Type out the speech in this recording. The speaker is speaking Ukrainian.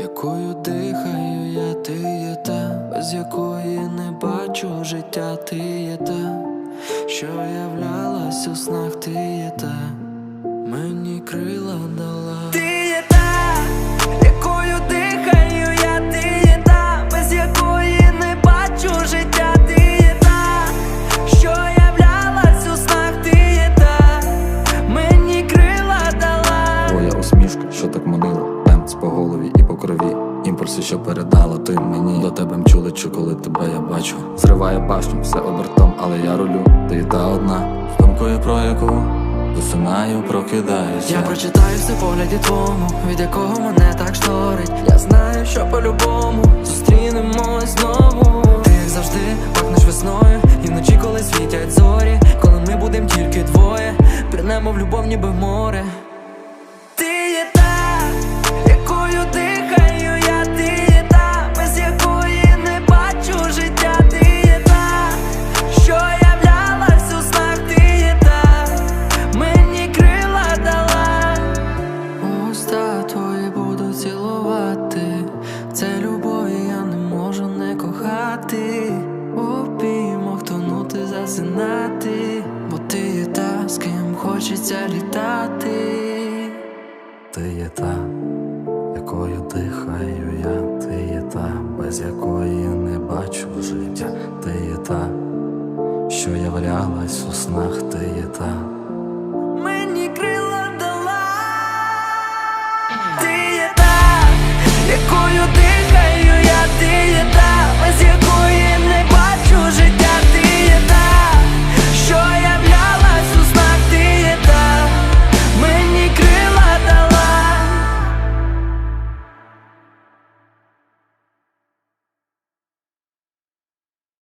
якою дихаю я, ти є та, без якої не бачу життя, ти є та, що являлась у снах, ти є та, мені крила дала. Ти є та, якою дихаю я, ти є та, без якої не бачу життя, ти є та, що являлась у снах, ти є та, мені крила дала. Твоя усмішка, що так манила, темп по голові і по крові. Імпульси, що передала ти мені До тебе мчу лечу, коли тебе я бачу Зриває башню, все обертом, але я рулю Ти та одна, з думкою про яку Засинаю, прокидаюся Я прочитаю все погляді твому, від якого мене так шторить. Я знаю, що по-любому зустрінемось знову. Ти завжди пахнеш весною, і вночі, коли світять зорі, коли ми будем тільки двоє, пірнемо в любов, ніби в море. знати, обіймок тонути, засинати, бо ти є та, з ким хочеться літати, ти є та, якою дихаю я, ти є та, без якої не бачу життя, ти є та, що являлась у снах, ти є та. якою ти